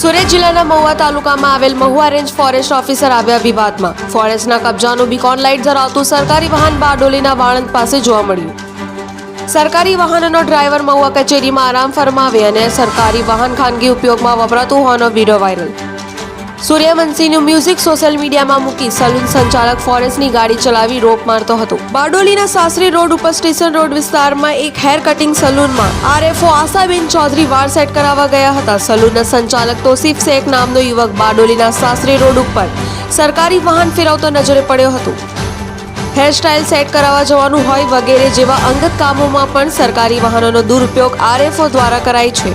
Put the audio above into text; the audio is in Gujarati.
સુરત જિલ્લાના મહુવા તાલુકામાં આવેલ મહુવા રેન્જ ફોરેસ્ટ ઓફિસર આવ્યા વિવાદમાં. ફોરેસ્ટના કબજાનું બીકોન લાઇટ ધરાવતું સરકારી વાહન બારડોલીના વાળંદ પાસે જોવા મળ્યું. સરકારી વાહનનો ડ્રાઈવર મહુવા કચેરીમાં આરામ ફરમાવે અને સરકારી વાહન ખાનગી ઉપયોગમાં વપરાતું હોવાનો વીડિયો વાયરલ. સૂર્યવંશીનું મ્યુઝિક સોશિયલ મીડિયામાં મૂકી સલૂન સંચાલક ફોરેસ્ટની ગાડી ચલાવી રોપ મારતો હતો. બારડોલીના સાસરી રોડ ઉપર સ્ટેશન રોડ વિસ્તારમાં એક હેર કટિંગ સલૂનમાં આરએફઓ આશાબેન ચૌધરી વાળ સેટ કરાવવા ગયા હતા. સલૂનના સંચાલક તોસીફ શેખ નામનો યુવક બારડોલીના સાસરી રોડ ઉપર સરકારી વાહન ફેરવતો નજરે પડ્યો હતો. હેરસ્ટાઇલ સેટ કરાવવા જવાનું હોય વગેરે જેવા અંગત કામોમાં પણ સરકારી વાહનોનો દુરુપયોગ આરએફઓ દ્વારા કરાય છે.